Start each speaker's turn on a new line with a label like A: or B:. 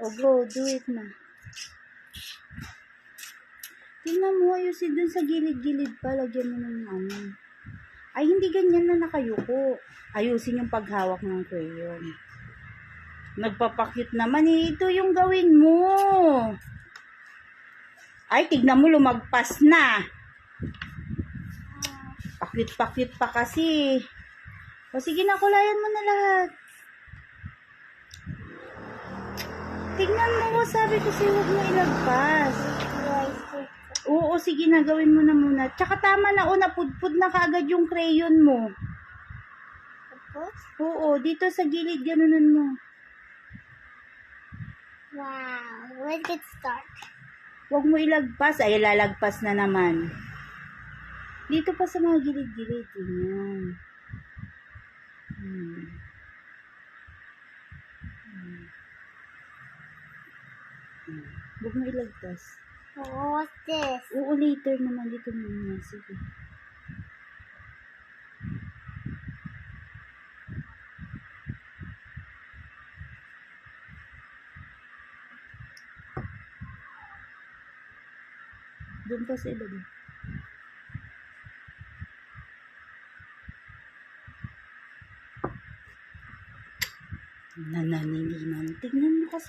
A: O go, do it na. Tingnan mo, ayusin dun sa gilid-gilid pa. Lagyan mo ng ano. Ay, hindi ganyan na nakayuko. Ayusin yung paghawak ng crayon. Nagpapakyut naman eh. Ito yung gawin mo. Ay, tignan mo, lumagpas na. Pakyut-pakyut pa kasi. O sige na, kulayan mo na lahat. Tignan mo, sabi ko sa'yo, huwag mo ilagpas. Oo, sige na, gawin mo na muna. Tsaka tama na, o, napudpud na kaagad yung crayon mo.
B: Tapos?
A: Oo, dito sa gilid, ganunan mo.
B: Wow. Let's get started.
A: Huwag mo ilagpas. Ay, lalagpas na naman. Dito pa sa mga gilid-gilid. Ganyan. Hmm. Hmm. Huwag mo ilagpas.
B: Oh, what's this?
A: Oo, later naman dito muna. Sige. Doon pa sa iba din. Nananilinan. Tignan mo kasi.